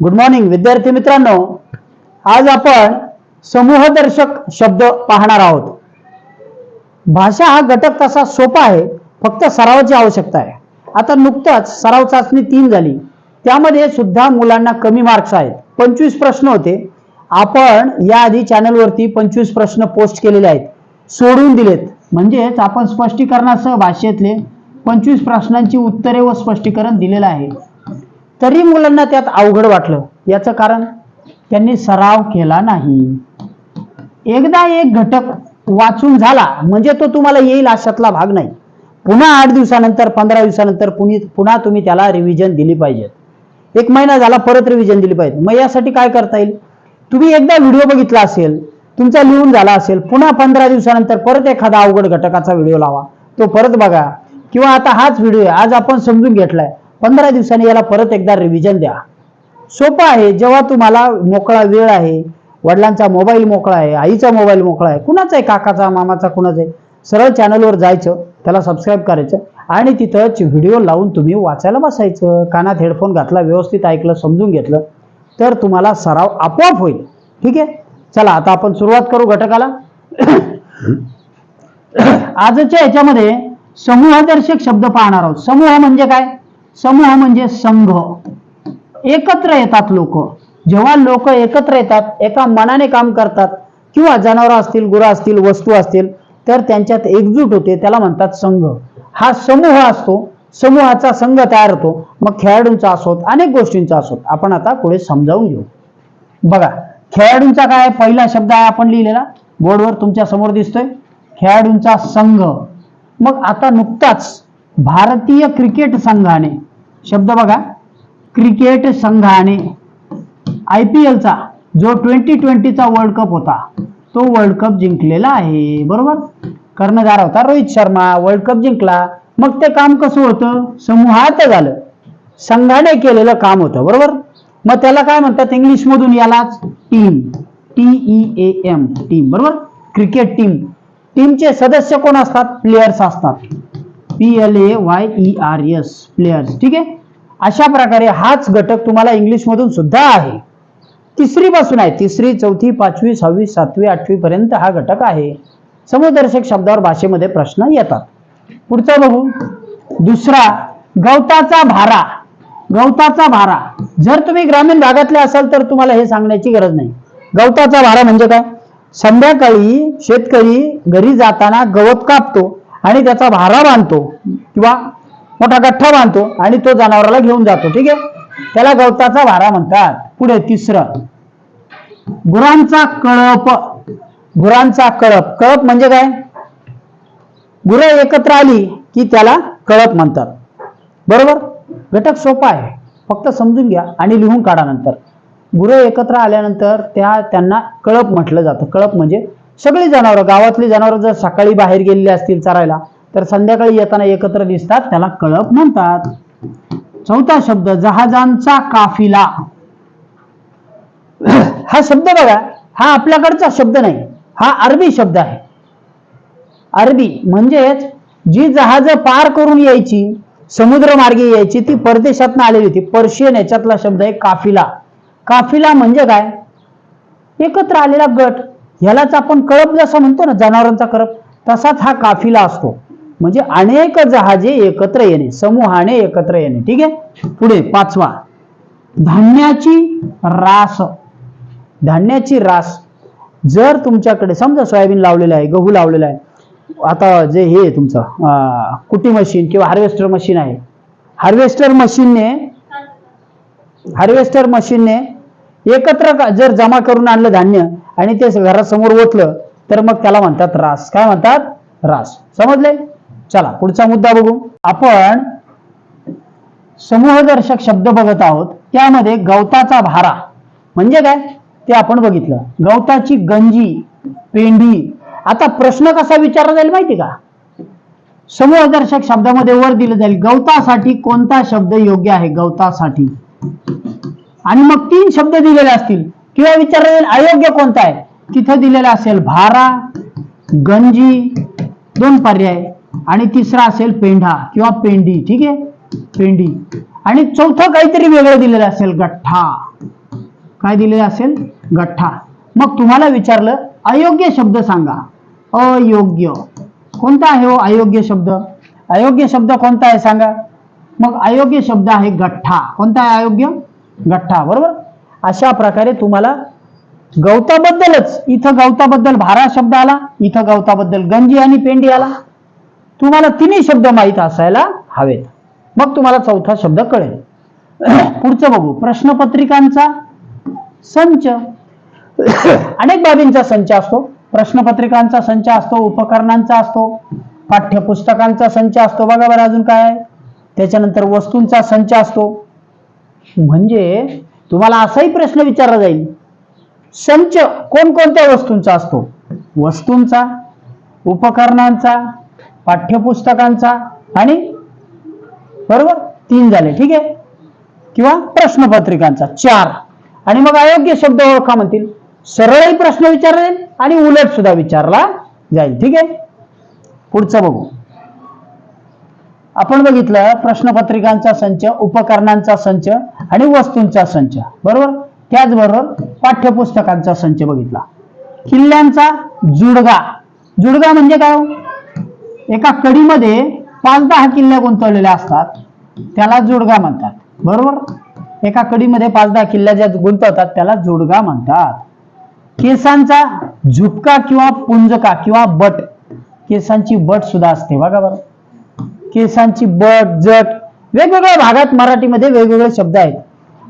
Good morning विद्यार्थी मित्रांनो. आज आपण समूहदर्शक शब्द पाहणार आहोत. भाषा हा घटक तसा सोपा आहे फक्त सरावाची आवश्यकता आहे. आता नुकताच सराव चाचणी तीन झाली. त्यामध्ये सुद्धा मुलांना कमी मार्क्स आहेत. पंचवीस प्रश्न होते. आपण याआधी चॅनलवरती पंचवीस प्रश्न पोस्ट केलेले आहेत. सोडून दिलेत. म्हणजेच आपण स्पष्टीकरणासह भाषेतले पंचवीस प्रश्नांची उत्तरे व स्पष्टीकरण दिलेलं आहे. तरी मुलांना त्यात अवघड वाटलं. याचं कारण त्यांनी सराव केला नाही. एकदा एक घटक वाचून झाला म्हणजे तो तुम्हाला येईल अशातला भाग नाही. पुन्हा आठ दिवसानंतर पंधरा दिवसानंतर पुन्हा पुन्हा तुम्ही त्याला रिव्हिजन दिली पाहिजे एक महिना झाला परत रिव्हिजन दिली पाहिजे मग यासाठी काय करता येईल? तुम्ही एकदा व्हिडिओ बघितला असेल तुमचा लिहून झाला असेल पुन्हा पंधरा दिवसानंतर परत एखादा अवघड घटकाचा व्हिडिओ लावा. तो परत बघा. किंवा आता हाच व्हिडिओ आहे. आज आपण समजून घेतलाय. पंधरा दिवसांनी याला परत एकदा रिव्हिजन द्या. सोपं आहे. जेव्हा तुम्हाला मोकळा वेळ आहे वडिलांचा मोबाईल मोकळा आहे आईचा मोबाईल मोकळा आहे कुणाचा आहे? काकाचा मामाचा कुणाचा आहे? सरळ चॅनलवर जायचं त्याला सबस्क्राईब करायचं आणि तिथंच व्हिडिओ लावून तुम्ही वाचायला बसायचं. कानात हेडफोन घातला व्यवस्थित ऐकलं समजून घेतलं तर तुम्हाला सराव आपोआप होईल. ठीक आहे? चला आता आपण सुरुवात करू घटकाला. आजच्या याच्यामध्ये समूहदर्शक शब्द पाहणार आहोत. समूह म्हणजे काय? समूह म्हणजे संघ. एकत्र येतात लोक. जेव्हा लोक एकत्र येतात एका मनाने काम करतात किंवा जनावरं असतील गुरं असतील वस्तू असतील तर त्यांच्यात एकजूट होते त्याला म्हणतात संघ. हा समूह असतो. समूहाचा संघ तयार होतो. मग खेळाडूंचा असोत अनेक गोष्टींचा असोत. आपण आता पुढे समजावून घेऊ. बघा खेळाडूंचा काय पहिला शब्द आहे आपण लिहिलेला. बोर्डवर तुमच्यासमोर दिसतोय. खेळाडूंचा संघ. मग आता नुकताच भारतीय क्रिकेट संघाने शब्द बघा क्रिकेट संघाने आय पी एलचा जो ट्वेंटी ट्वेंटीचा वर्ल्ड कप होता तो वर्ल्ड कप जिंकलेला आहे बरोबर? कर्णधार होता रोहित शर्मा वर्ल्ड कप जिंकला. मग ते काम कसं होतं? समूहात झालं. संघाने केलेलं काम होतं बरोबर? मग त्याला काय म्हणतात इंग्लिश मधून यालाच? Team. T E A M team बरोबर? Cricket team. टीमचे सदस्य कोण असतात? प्लेयर्स असतात. P L A Y E R S players ठीक आहे? अशा प्रकारे हाच घटक तुम्हाला इंग्लिश मधून सुद्धा आहे. तिसरी पासून आहे. तिसरी चौथी पाचवी सहावी सातवी आठवी पर्यंत हा घटक आहे. समुदर्शक शब्दावर भाषेमध्ये प्रश्न येतात. पुढचा बघू. दुसरा गवताचा भारा. गवताचा भारा. जर तुम्ही ग्रामीण भागातले असाल तर तुम्हाला हे सांगण्याची गरज नाही. गवताचा भारा म्हणजे काय? संध्याकाळी शेतकरी घरी जाताना गवत कापतो. आणि त्याचा भारा बांधतो किंवा मोठा गठ्ठा बांधतो आणि तो जनावराला घेऊन जातो ठीक आहे? त्याला गवताचा भारा म्हणतात. पुढे तिसरं. गुरांचा कळप. गुरांचा कळप. कळप म्हणजे काय? गुरं एकत्र आली की त्याला कळप म्हणतात. बरोबर? घटक सोपा आहे. फक्त समजून घ्या आणि लिहून काढा नंतर. गुरं एकत्र आल्यानंतर त्या त्यांना कळप म्हटलं जातं. कळप म्हणजे सगळी जनावरं गावातली जनावरं जर सकाळी बाहेर गेलेली असतील चरायला तर संध्याकाळी येताना एकत्र दिसतात त्याला कळप म्हणतात. चौथा शब्द जहाजांचा काफिला. हा शब्द बघा हा आपल्याकडचा शब्द नाही हा अरबी शब्द आहे. अरबी म्हणजेच जी जहाज पार करून यायची समुद्र मार्गे यायची ती परदेशातनं आलेली होती. पर्शियन याच्यातला शब्द आहे काफिला. काफिला म्हणजे काय? एकत्र आलेला गट. ह्यालाच आपण कळप जसं म्हणतो ना जनावरांचा कळप तसाच हा काफिला असतो. म्हणजे अनेक जहाजे एकत्र येणे समूहाने एकत्र येणे. ठीक आहे? पुढे पाचवा. धान्याची रास. धान्याची रास. जर तुमच्याकडे समजा सोयाबीन लावलेलं आहे गहू लावलेला आहे आता जे हे तुमचं कुटी मशीन किंवा हार्वेस्टर मशीन आहे. हार्वेस्टर मशीनने हार्वेस्टर मशीनने एकत्र जर जमा करून आणलं धान्य आणि ते घरासमोर ओतलं तर मग त्याला म्हणतात रास काय म्हणतात? रास समजले? चला पुढचा मुद्दा बघू. आपण समूहदर्शक शब्द बघत आहोत. त्यामध्ये गवताचा भारा. म्हणजे काय? ते आपण बघितलं. गवताची गंजी पेंडी आता प्रश्न कसा विचारला जाईल माहिती का? समूहदर्शक शब्दामध्ये वर दिलं जाईल. गवतासाठी कोणता शब्द योग्य आहे? गवतासाठी. आणि मग तीन शब्द दिलेले असतील. किंवा विचारलं जाईल अयोग्य कोणता आहे? तिथं दिलेला असेल भारा गंजी दोन पर्याय. आणि तिसरा असेल पेंढा किंवा पेंडी. ठीक आहे? पेंडी. आणि चौथं काहीतरी वेगळं दिलेलं असेल गठ्ठा. काय दिलेलं असेल? गठ्ठा. मग तुम्हाला विचारलं अयोग्य शब्द सांगा. अयोग्य. कोणता आहे हो अयोग्य शब्द? अयोग्य शब्द कोणता आहे सांगा. मग अयोग्य शब्द आहे गठ्ठा. कोणता आहे अयोग्य? गठ्ठा बरोबर? अशा प्रकारे तुम्हाला गवताबद्दलच इथं गवताबद्दल भारा शब्द आला इथं गवताबद्दल गंजी आणि पेंडी आला. तुम्हाला तिन्ही शब्द माहीत असायला हवेत. मग तुम्हाला चौथा शब्द कळेल. पुढचं बघू. प्रश्नपत्रिकांचा संच. अनेक बाबींचा संच असतो. प्रश्नपत्रिकांचा संच असतो उपकरणांचा असतो पाठ्यपुस्तकांचा संच असतो. बघा बरं अजून काय आहे. त्याच्यानंतर वस्तूंचा संच असतो. म्हणजे तुम्हाला असाही प्रश्न विचारला जाईल. संच कोणकोणत्या वस्तूंचा असतो? वस्तूंचा उपकरणांचा पाठ्यपुस्तकांचा आणि बरोबर तीन झाले ठीक आहे? किंवा प्रश्नपत्रिकांचा चार. आणि मग अयोग्य शब्द ओळखा म्हणतील. सरळही प्रश्न विचारला जाईल आणि उलट सुद्धा विचारला जाईल ठीक आहे? पुढचं बघू. आपण बघितलं प्रश्नपत्रिकांचा संच उपकरणांचा संच आणि वस्तूंचा संच बरोबर? त्याचबरोबर पाठ्यपुस्तकांचा संच बघितला. किल्ल्यांचा जुडगा. जुडगा म्हणजे काय हो? एका कडीमध्ये पाच दहा किल्ल्या गुंतवलेल्या असतात. त्याला जुडगा म्हणतात. बरोबर? एका कडीमध्ये पाच दहा किल्ल्या ज्या गुंतवतात त्याला जुडगा म्हणतात. केसांचा झुपका किंवा पुंजका किंवा बट. केसांची बट सुद्धा असते. बघा बरं. केसांची बट जट वेगवेगळ्या भागात मराठीमध्ये वेगवेगळे शब्द आहेत.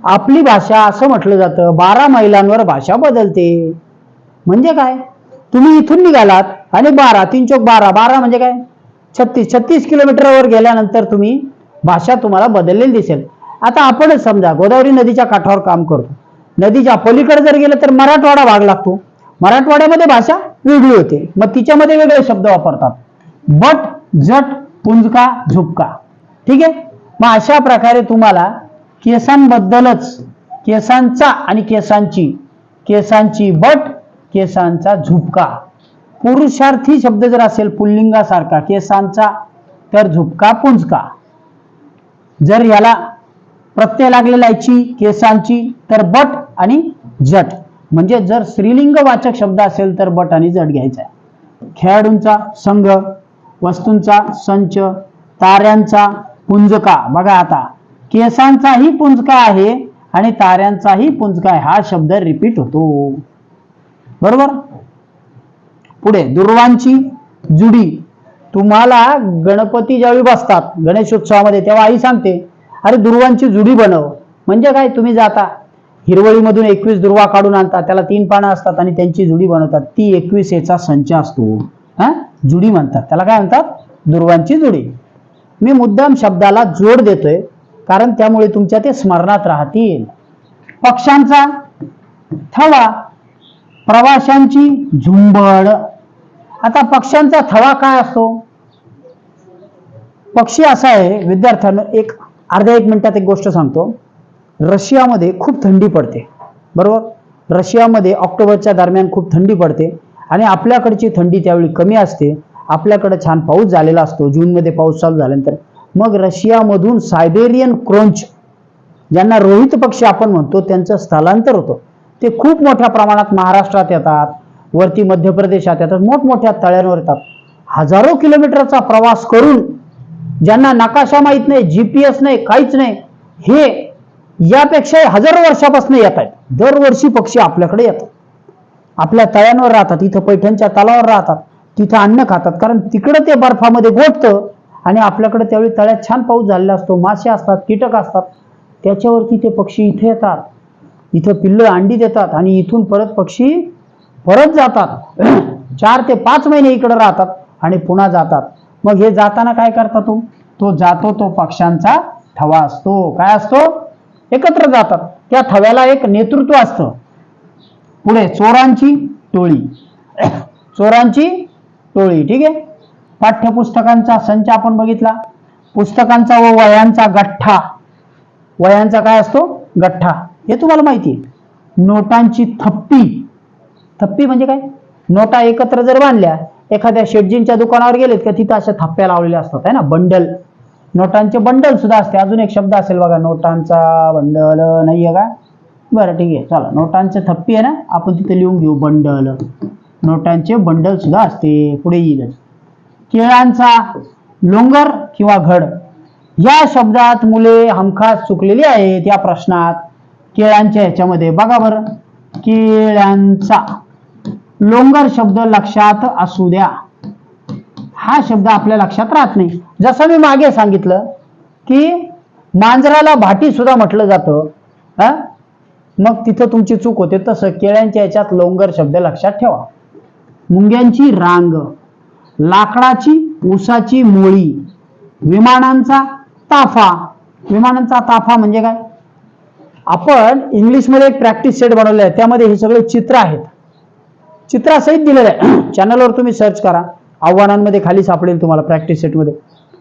आपली भाषा असं म्हटलं जातं बारा मैलांवर भाषा बदलते. म्हणजे काय? तुम्ही इथून निघालात आणि बारा तीन चौक बारा बारा म्हणजे काय? छत्तीस छत्तीस किलोमीटरवर गेल्यानंतर तुम्ही भाषा तुम्हाला बदललेली दिसेल. आता आपणच समजा गोदावरी नदीच्या काठावर काम करतो. नदीच्या पलीकडे जर गेलं तर मराठवाडा भाग लागतो. मराठवाड्यामध्ये भाषा वेगळी होते. मग तिच्यामध्ये वेगळे शब्द वापरतात. बट जट पुंजका झुपका. ठीक आहे? मग अशा प्रकारे तुम्हाला केसांबद्दलच केसांचा आणि केसांची केसांची बट केसांचा झुपका. पुरुषार्थी शब्द जर असेल पुल्लिंगासारखा केसांचा तर झुपका पुंजका. जर याला प्रत्यय लागलेला याची केसांची तर बट आणि जट म्हणजे जर स्त्रीलिंग वाचक शब्द असेल तर बट आणि जट घ्यायचा आहे. खेळाडूंचा संघ वस्तूंचा संच ताऱ्यांचा पुंजका. बघा आता केसांचाही पुंजका आहे आणि ताऱ्यांचाही पुंजका आहे. हा शब्द रिपीट होतो. बरोबर? पुढे दुर्वांची जुडी. तुम्हाला गणपती ज्यावेळी बसतात गणेशोत्सवामध्ये तेव्हा आई सांगते अरे दुर्वांची जुडी बनव. म्हणजे काय? तुम्ही जाता हिरवळीमधून एकवीस दुर्वा काढून आणतात त्याला तीन पानं असतात आणि त्यांची जुडी बनवतात. ती एकवीस याचा संच असतो. हा? जुडी म्हणतात. त्याला काय म्हणतात? दुर्वांची जुडी. मी मुद्दाम शब्दाला जोड देतोय कारण त्यामुळे तुमच्या ते स्मरणात राहतील. पक्ष्यांचा थवा प्रवाशांची झुंबड. आता पक्ष्यांचा थवा काय असतो? पक्षी असा आहे विद्यार्थ्यांना एक अर्ध्या एक मिनिटात एक गोष्ट सांगतो. रशियामध्ये खूप थंडी पडते. बरोबर? रशियामध्ये ऑक्टोबरच्या दरम्यान खूप थंडी पडते. आणि आपल्याकडची थंडी त्यावेळी कमी असते. आपल्याकडे छान पाऊस झालेला असतो. जूनमध्ये पाऊस चालू झाल्यानंतर. मग रशियामधून सायबेरियन क्रोंच ज्यांना रोहित पक्षी आपण म्हणतो त्यांचं स्थलांतर होतं. ते खूप मोठ्या प्रमाणात महाराष्ट्रात येतात. वरती मध्य प्रदेशात येतात. मोठमोठ्या तळ्यांवर येतात. हजारो किलोमीटरचा प्रवास करून ज्यांना नकाशा माहीत नाही जीपीएस नाही काहीच नाही हे यापेक्षा हजारो वर्षापासून येत आहेत. दरवर्षी पक्षी आपल्याकडे येतात. आपल्या तळ्यांवर राहतात इथं पैठणच्या तलावर राहतात तिथं अन्न खातात. कारण तिकडं ते बर्फामध्ये गोठतं आणि आपल्याकडे त्यावेळी तळ्यात छान पाऊस झालेला असतो मासे असतात कीटक असतात. त्याच्यावरती ते पक्षी इथे येतात. इथं पिल्लं अंडी देतात आणि इथून परत पक्षी परत जातात. चार ते पाच महिने इकडं राहतात आणि पुन्हा जातात. मग हे जाताना काय करतात तो? तो जातो तो पक्ष्यांचा थवा असतो. काय असतो? एकत्र जातात. त्या थव्याला एक नेतृत्व असतं. पुढे चोरांची टोळी. चोरांची टोळी ठीक आहे? पाठ्यपुस्तकांचा संच आपण बघितला. पुस्तकांचा व वयांचा गठ्ठा. वह्यांचा काय असतो? गठ्ठा. हे तुम्हाला माहिती आहे. नोटांची थप्पी. थप्पी म्हणजे काय? नोटा एकत्र जर बांधल्या एखाद्या शेटजींच्या दुकानावर गेलेत का तिथं अशा थप्प्या लावलेल्या असतात आहे ना? बंडल. नोटांचे बंडल सुद्धा असते. अजून एक शब्द असेल बघा नोटांचा बंडल नाही आहे का? बरं ठीक आहे. चला नोटांचे थप्पी आहे ना? आपण तिथे लिहून घेऊ बंडल. नोटांचे बंडल सुद्धा असते. पुढे येईलच केळांचा लोंगर किंवा घड. या शब्दात मुले हमखास चुकलेली आहेत या प्रश्नात. केळांच्या ह्याच्यामध्ये. बघा बरं. केळ्यांचा लोंगर शब्द लक्षात असू द्या. हा शब्द आपल्या लक्षात राहत नाही. जसं मी मागे सांगितलं की मांजराला भाटी सुद्धा म्हटलं जातं हा? मग तिथं तुमची चूक होते तसं केळ्यांच्या याच्यात लोंगर शब्द लक्षात ठेवा. मुंग्यांची रांग लाकडाची ऊसाची मोळी विमानांचा ताफा. विमानांचा ताफा म्हणजे काय? आपण इंग्लिशमध्ये एक प्रॅक्टिस सेट बनवले आहे त्यामध्ये हे सगळे चित्र आहेत. चित्रासहित दिलेलं आहे. चॅनलवर तुम्ही सर्च करा. आव्हानांमध्ये खाली सापडेल तुम्हाला प्रॅक्टिस सेटमध्ये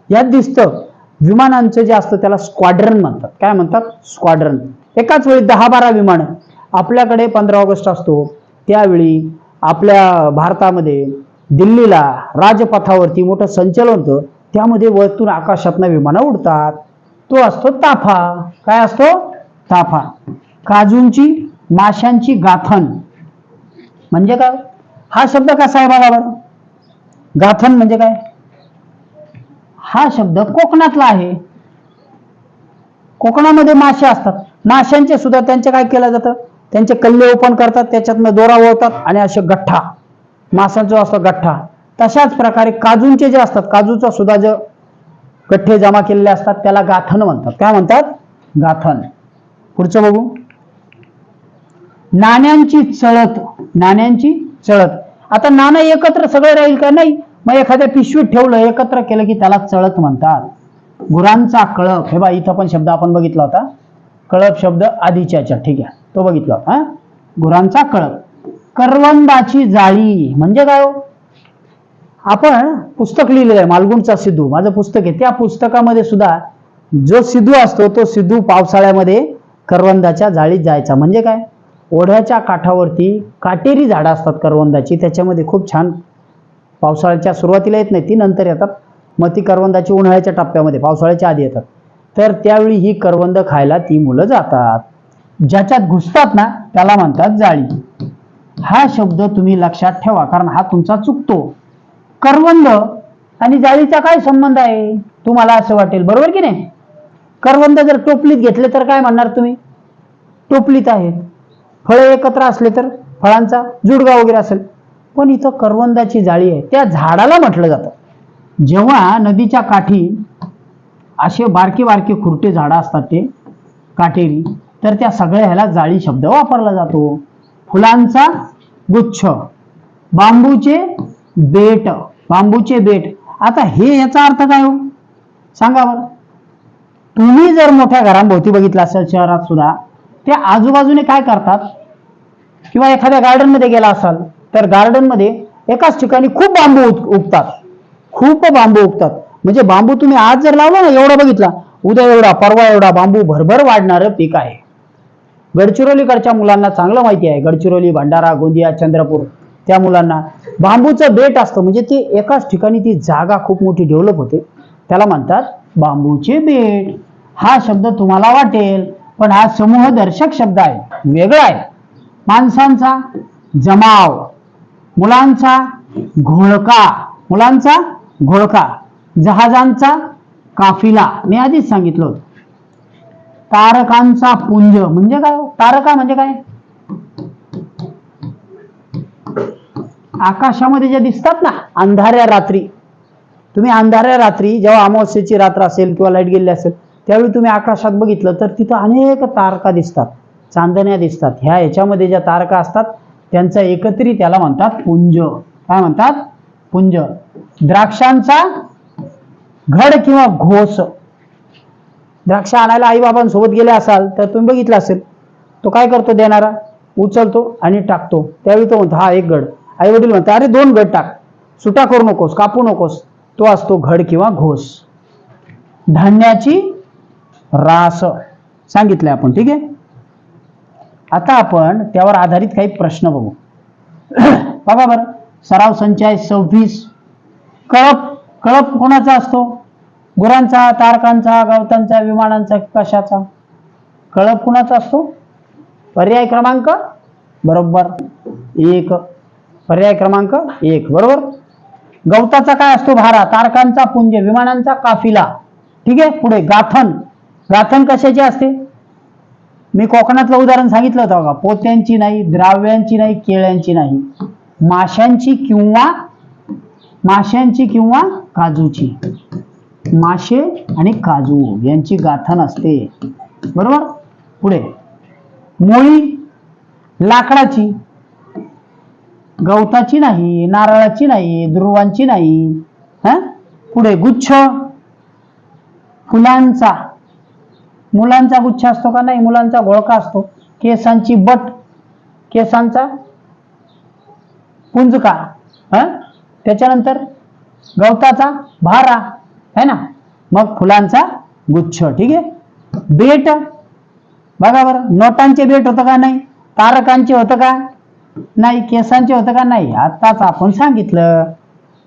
यात दिसतं विमानांचं जे असतं त्याला स्क्वाड्रन म्हणतात. काय म्हणतात? स्क्वाड्रन एकाच वेळी दहा बारा विमानं आपल्याकडे पंधरा ऑगस्ट असतो. त्यावेळी आपल्या भारतामध्ये दिल्लीला राजपथावरती मोठं संचलन होतं. त्यामध्ये वरतून आकाशातनं विमानं उडतात. तो असतो ताफा. काय असतो? ताफा. काजूंची माशांची गाथन. म्हणजे काय? हा शब्द कसा आहे बघा बरं गाथन म्हणजे काय? हा शब्द कोकणातला आहे. कोकणामध्ये मासे असतात. माशांचे सुद्धा त्यांचे काय केलं जातं? त्यांचे कल्ले ओपन करतात त्याच्यातनं दोरा ओळतात आणि असे गठ्ठा. मासांचा असतो गठ्ठा. तशाच प्रकारे काजूंचे जे असतात काजूचा सुद्धा जे गठ्ठे जमा केलेले असतात त्याला गाथन म्हणतात. काय म्हणतात? गाथन. पुढचं बघू. नाण्यांची चळत. नाण्यांची चळत. आता नाणं एकत्र सगळं राहील का नाही? मग एखाद्या पिशवीत ठेवलं एकत्र केलं की त्याला चळत म्हणतात. गुरांचा कळप. हे बा इथं पण शब्द आपण बघितला होता. कळप शब्द आधीच्या ठीक आहे. तो बघितला. हा? गुरांचा कळप. करवंदाची जाळी. म्हणजे काय हो? आपण पुस्तक लिहिलेलं आहे. मालगुणचा सिद्धू. माझं पुस्तक आहे. त्या पुस्तकामध्ये सुद्धा जो सिद्धू असतो तो सिद्धू पावसाळ्यामध्ये करवंदाच्या जाळीत जायचा. म्हणजे काय? ओढ्याच्या काठावरती काटेरी झाडं असतात करवंदाची. त्याच्यामध्ये खूप छान पावसाळ्याच्या सुरुवातीला येत नाही. ती नंतर येतात. मग ती करवंदाची उन्हाळ्याच्या टप्प्यामध्ये पावसाळ्याच्या आधी येतात. तर त्यावेळी ही करवंद खायला ती मुलं जातात. ज्याच्यात घुसतात ना त्याला म्हणतात जाळी. हा शब्द तुम्ही लक्षात ठेवा कारण हा तुमचा चुकतो. करवंद आणि जाळीचा काय संबंध आहे? तुम्हाला असं वाटेल बरोबर की नाही? करवंद जर टोपलीत घेतले तर काय म्हणणार तुम्ही? टोपलीत आहे फळे एकत्र असले तर फळांचा जुडगा वगैरे असेल. पण इथं करवंदाची जाळी आहे. त्या झाडाला म्हटलं जातं. जेव्हा नदीच्या काठी असे बारके बारके खुरटे झाडं असतात ते काटेरी. तर त्या सगळ्या ह्याला जाळी शब्द वापरला जातो. फुलांचा गुच्छ बांबूचे बेट बांबूचे बेट. आता हे याचा अर्थ काय हो? सांगा बरं. तुम्ही जर मोठ्या घरांभोवती बघितलं असेल शहरात सुद्धा ते आजूबाजूने काय करतात? किंवा एखाद्या गार्डनमध्ये गेला असाल तर गार्डनमध्ये एकाच ठिकाणी खूप बांबू उग- उगतात. खूप बांबू उगतात. म्हणजे बांबू तुम्ही आज जर लावला ना एवढा बघितला उद्या एवढा परवा एवढा बांबू भरभर वाढणारं पीक आहे. गडचिरोलीकडच्या मुलांना चांगलं माहिती आहे. गडचिरोली भंडारा गोंदिया चंद्रपूर त्या मुलांना बांबूचं बेट असतं. म्हणजे ते एकाच ठिकाणी ती जागा खूप मोठी डेव्हलप होते. त्याला म्हणतात बांबूचे बेट. हा शब्द तुम्हाला वाटेल पण हा समूहदर्शक शब्द आहे. वेगळा आहे. माणसांचा जमाव मुलांचा घोळका मुलांचा घोळका. जहाजांचा काफिला. मी आधीच सांगितलं होतं. तारकांचा पुंज. म्हणजे काय हो? तारका म्हणजे काय? आकाशामध्ये जे दिसतात ना अंधाऱ्या रात्री. तुम्ही अंधाऱ्या रात्री जेव्हा अमावस्येची रात्र असेल किंवा लाइट गेली असेल त्यावेळी तुम्ही आकाशात बघितलं तर तिथं अनेक तारका दिसतात. चांदण्या दिसतात. ह्या याच्यामध्ये ज्या तारका असतात त्यांचा एकत्रित त्याला म्हणतात पुंज. काय म्हणतात? पुंज. द्राक्षांचा घड किंवा घोस. द्राक्ष आणायला आईबाबांसोबत गेले असाल तर तुम्ही बघितलं असेल. तो काय करतो? देणारा उचलतो आणि टाकतो. त्यावेळी तो म्हणतो हा एक गड आई वडील म्हणतात अरे दोन गड टाक. सुटा करू नकोस कापू नकोस. तो असतो घड किंवा घोस. धान्याची रास. सांगितलंय आपण ठीक आहे? आता आपण त्यावर आधारित काही प्रश्न बघू. बघा बरं. सराव संचाय सव्वीस. कळप कळप कोणाचा असतो? गुरांचा तारकांचा गवतांचा विमानांचा कशाचा? कळप कुणाचा असतो? पर्याय क्रमांक? बरोबर. एक. पर्याय क्रमांक? एक. बरोबर? गवताचा काय असतो? भारा. तारकांचा पुंज. विमानांचा काफिला. ठीक आहे? पुढे गाथन. गाथन कशाची असते? मी कोकणातलं उदाहरण सांगितलं होतं बघा. पोत्यांची नाही द्राव्यांची नाही केळ्यांची नाही. माशांची किंवा माशांची किंवा काजूची. मासे आणि काजू यांची गाथण असते बरोबर? पुढे. मोळी लाकडाची. गवताची नाही नारळाची नाही ध्रुवांची नाही. हा? पुढे गुच्छ. फुलांचा. मुलांचा गुच्छ असतो का नाही? मुलांचा घोळका असतो. केसांची बट. केसांचा पुंजका. हा? त्याच्यानंतर गवताचा भारा. है ना? मग फुलांचा गुच्छ ठीक आहे? बेट. बघा बरं नोटांचे बेट होतं का नाही? तारकांचे होतं का नाही? केसांचे होतं का नाही? आताच आपण सांगितलं.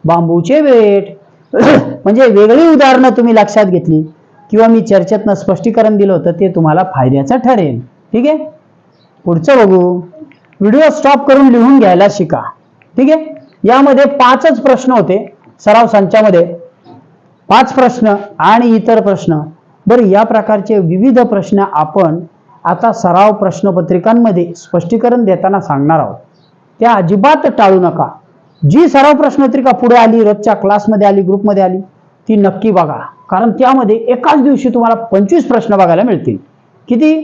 बांबूचे बेट. म्हणजे वेगळी उदाहरणं तुम्ही लक्षात घेतली. किंवा मी चर्चेतनं स्पष्टीकरण दिलं होतं ते तुम्हाला फायद्याचं ठरेल. ठीक आहे? पुढचं बघू. व्हिडिओ स्टॉप करून लिहून घ्यायला शिका. ठीक आहे? यामध्ये पाचच प्रश्न होते सराव संचामध्ये. पाच प्रश्न आणि इतर प्रश्न. बरं या प्रकारचे विविध प्रश्न आपण आता सराव प्रश्नपत्रिकांमध्ये स्पष्टीकरण देताना सांगणार आहोत. त्या अजिबात टाळू नका. जी सराव प्रश्नपत्रिका पुढे आली रोजच्या क्लासमध्ये आली ग्रुपमध्ये आली ती नक्की बघा. कारण त्यामध्ये एकाच दिवशी तुम्हाला पंचवीस प्रश्न बघायला मिळतील. किती?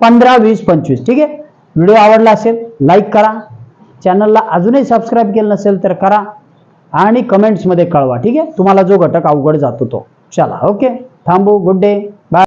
पंधरा वीस पंचवीस. ठीक आहे? व्हिडिओ आवडला असेल लाईक करा. चॅनलला अजूनही सबस्क्राईब केलं नसेल तर करा. आणि कमेंट्समध्ये कळवा ठीक आहे? तुम्हाला जो घटक अवघड जातो तो. चला ओके थांबू गुड डे बाय